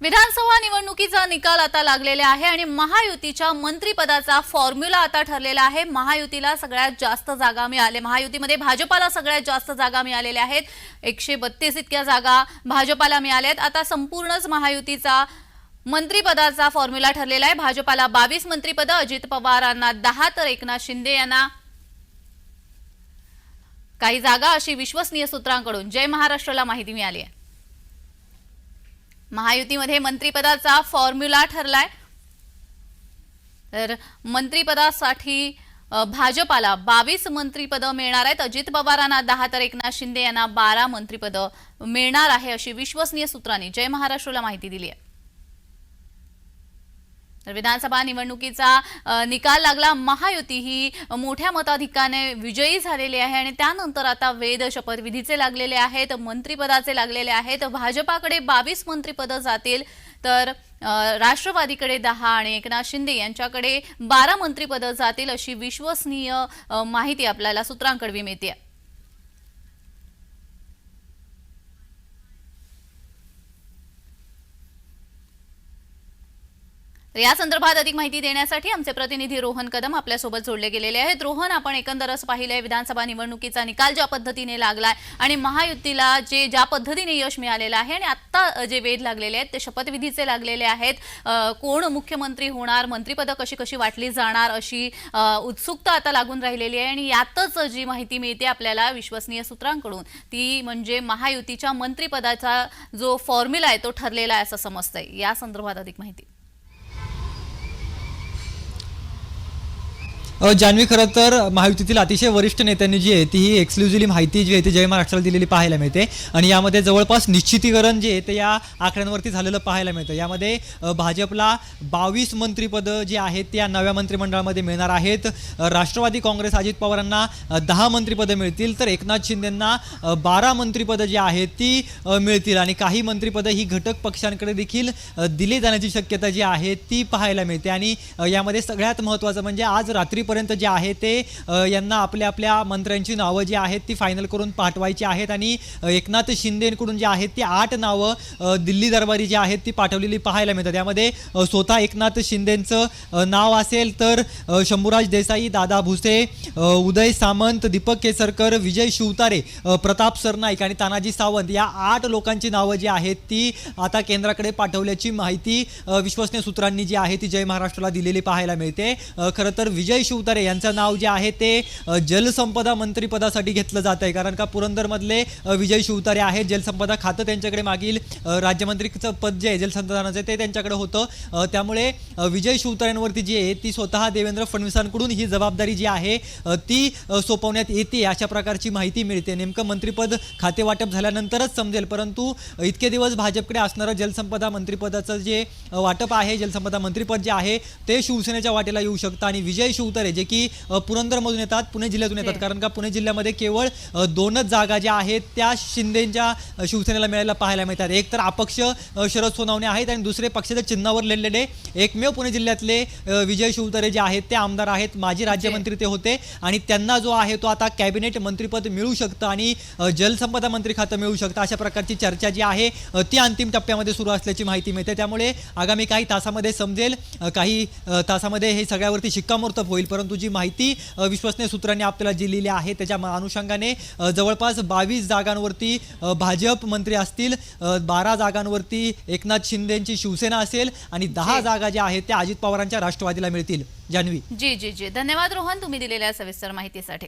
विधानसभा निवडणुकीचा निकाल आता लागलेला आहे आणि महायुतीच्या मंत्रीपदाचा फॉर्म्युला आता ठरलेला आहे. महायुतीला सगळ्यात जास्त जागा मिळाले. महायुतीमध्ये भाजपाला सगळ्यात जास्त जागा मिळालेल्या आहेत. एकशे बत्तीस इतक्या जागा भाजपाला मिळाल्या आहेत आता संपूर्णच महायुतीचा मंत्रिपदाचा फॉर्म्युला ठरलेला आहे. भाजपाला बावीस मंत्रिपदं अजित पवारांना दहा तर एकनाथ शिंदे यांना काही जागा अशी विश्वसनीय सूत्रांकडून जय महाराष्ट्राला माहिती मिळाली आहे. महायुतीमध्ये मंत्रिपदाचा फॉर्म्युला ठरलाय. तर मंत्रिपदासाठी भाजपाला बावीस मंत्रिपदं मिळणार आहेत. अजित पवारांना दहा तर एकनाथ शिंदे यांना बारा मंत्रिपदं मिळणार आहे अशी विश्वसनीय सूत्रांनी जय महाराष्ट्राला माहिती दिली आहे. तर विधानसभा निवडणुकीचा निकाल लागला. महायुती ही मोठ्या मताधिकाने विजयी झालेली आहे आणि त्यानंतर आता वेद शपथविधीचे लागलेले आहेत मंत्रिपदाचे लागलेले आहेत. भाजपाकडे बावीस मंत्रिपदं जातील तर राष्ट्रवादीकडे दहा आणि एकनाथ शिंदे यांच्याकडे बारा मंत्रिपदं जातील अशी विश्वसनीय माहिती आपल्याला सूत्रांकडवी मिळते या संदर्भात अधिक माहिती देण्यासाठी आमचे प्रतिनिधी रोहन कदम आपल्यासोबत जोडले गेलेले आहेत. रोहन आपण एकंदरच पाहिलंय विधानसभा निवडणुकीचा निकाल ज्या पद्धतीने लागलाय आणि महायुतीला जे ज्या पद्धतीने यश मिळालेलं आहे आणि आत्ता जे वेध लागलेले आहेत ते शपथविधीचे लागलेले आहेत. कोण मुख्यमंत्री होणार मंत्रीपदं कशी कशी वाटली जाणार अशी उत्सुकता आता लागून राहिलेली आहे आणि यातच जी माहिती मिळते आपल्याला विश्वसनीय सूत्रांकडून ती म्हणजे महायुतीच्या मंत्रिपदाचा जो फॉर्म्युला आहे तो ठरलेला आहे असं समजतंय. या संदर्भात अधिक माहिती. जान्हवी खरं तर महायुतीतील अतिशय वरिष्ठ नेत्यांनी जी आहे ती ही एक्सक्लुझिव्हली माहिती जी आहे ती जय महाराष्ट्राला दिलेली पाहायला मिळते. आणि यामध्ये जवळपास निश्चितीकरण जे आहे ते या आकड्यांवरती झालेलं पाहायला मिळतं. यामध्ये भाजपला बावीस मंत्रिपदं जी आहेत त्या नव्या मंत्रिमंडळामध्ये मिळणार आहेत. राष्ट्रवादी काँग्रेस अजित पवारांना दहा मंत्रिपदं मिळतील तर एकनाथ शिंदेंना बारा मंत्रिपदं जी आहेत ती मिळतील. आणि काही मंत्रिपदं ही घटक पक्षांकडे देखील दिली जाण्याची शक्यता जी आहे ती पाहायला मिळते. आणि यामध्ये सगळ्यात महत्त्वाचं म्हणजे आज रात्री रात्रीपर्यंत जे आहे ते यांना आपल्या आपल्या मंत्र्यांची नावं जी आहेत ती फायनल करून पाठवायची आहेत. आणि एकनाथ शिंदेकडून जी आहेत ती आठ नावं दिल्ली दरबारी जी आहेत ती पाठवलेली पाहायला मिळतात. त्यामध्ये स्वतः एकनाथ शिंदेंचं नाव असेल तर शंभूराज देसाई दादा भुसे उदय सामंत दीपक केसरकर विजय शिवतारे प्रताप सरनाईक आणि तानाजी सावंत या आठ लोकांची नावं जी आहेत ती आता केंद्राकडे पाठवल्याची माहिती विश्वसनीय सूत्रांनी जी आहे ती जय महाराष्ट्राला दिलेली पाहायला मिळते. खरं तर विजय उतारे. यांचं नाव जे आहे ते जलसंपदा मंत्रीपदासाठी घेतलं जात आहे. कारण का पुरंदरमधले विजय शिवतारे आहेत. जलसंपदा खातं त्यांच्याकडे मागील राज्यमंत्रीचं पद जे आहे जलसंपदानाचं ते त्यांच्याकडे होतं. त्यामुळे विजय शिवतारेंवरती जी आहे ती स्वतः देवेंद्र फडणवीसांकडून ही जबाबदारी जी आहे ती सोपवण्यात येते अशा प्रकारची माहिती मिळते. नेमकं मंत्रिपद खाते वाटप झाल्यानंतरच समजेल. परंतु इतके दिवस भाजपकडे असणारं जलसंपदा मंत्रिपदाचं जे वाटप आहे जलसंपदा मंत्रिपद जे आहे ते शिवसेनेच्या वाटेला येऊ शकतं आणि विजय शिवतारे जे की पुरंदरमधून येतात पुणे जिल्ह्यातून येतात. जे. कारण का पुणे जिल्ह्यामध्ये केवळ दोनच जागा ज्या आहेत त्या शिंदेच्या शिवसेनेला मिळायला पाहायला मिळतात. एक तर अपक्ष शरद सोनावणे आहेत आणि दुसरे पक्षाच्या चिन्हावर लढलेले एकमेव पुणे जिल्ह्यातले विजय शिवतारे जे आहेत ते आमदार आहेत. माजी राज्यमंत्री ते होते. आणि त्यांना जो आहे तो आता कॅबिनेट मंत्रिपद मिळू शकतं आणि जलसंपदा मंत्री खातं मिळू शकतं. अशा प्रकारची चर्चा जी आहे ती अंतिम टप्प्यामध्ये सुरू असल्याची माहिती मिळते. त्यामुळे आगामी काही तासामध्ये समजेल. काही तासामध्ये हे सगळ्यावरती शिक्कामोर्तब होईल. परंतु जी माहिती विश्वसनीय सूत्रांनी आपल्याला दिलेली आहे त्याच्या अनुषंगाने जवळपास बावीस जागांवरती भाजप मंत्री असतील बारा जागांवरती एकनाथ शिंदेची शिवसेना असेल आणि दहा. जागा ज्या आहेत त्या अजित पवारांच्या राष्ट्रवादीला मिळतील. जान्हवी. जी जी जी. धन्यवाद रोहन तुम्ही दिलेल्या सविस्तर माहितीसाठी.